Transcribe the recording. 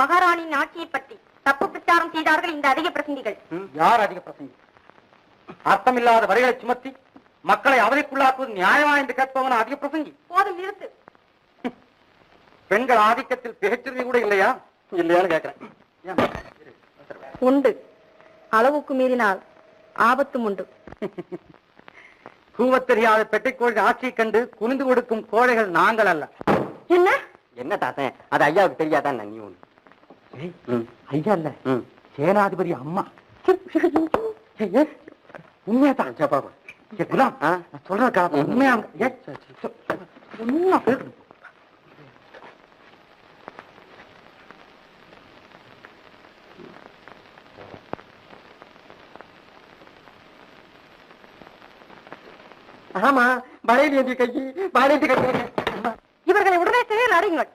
மகாராணியின் ஆட்சியை பற்றி தப்பு பிரச்சாரம் செய்தார்கள் இந்த அதிக பிரசங்கிகள். யார் அதிக பிரசங்கி அர்த்தமில்லாத வரிகளை சுமத்தி மக்களை அவதைக்குள்ளாக்குவது நியாயமா என்று கேட்பவன் அதிக பிரசங்கி? போதும் நிறுத்து. பெண்கள் ஆதிக்கத்தில் பேச்சுரிமை கூட இல்லையா? இல்லையான்னு கேட்கிறேன்? உண்டு. அளவுக்கு மீறினால் ஆபத்தும் உண்டு. கூவத் தெரியாத பெட்டைக்கோழி ஆட்சியை கண்டு குனிந்து கொடுக்கும் கோழைகள் நாங்கள் அல்ல. என்ன? என்ன தாத்தன் அது ஐயாவுக்கு தெரியாதான் நீ ஒண்ணு. ஐயா இல்ல. சேனாதிபதி அம்மா. உண்மையாதான் குலாம். சொல்றக்கா உண்மையா உண்மையா. ஆமா வளையல் ஏந்தி கை வளையல் கை இவர்களை உடனே செயல் அடையுங்கள்.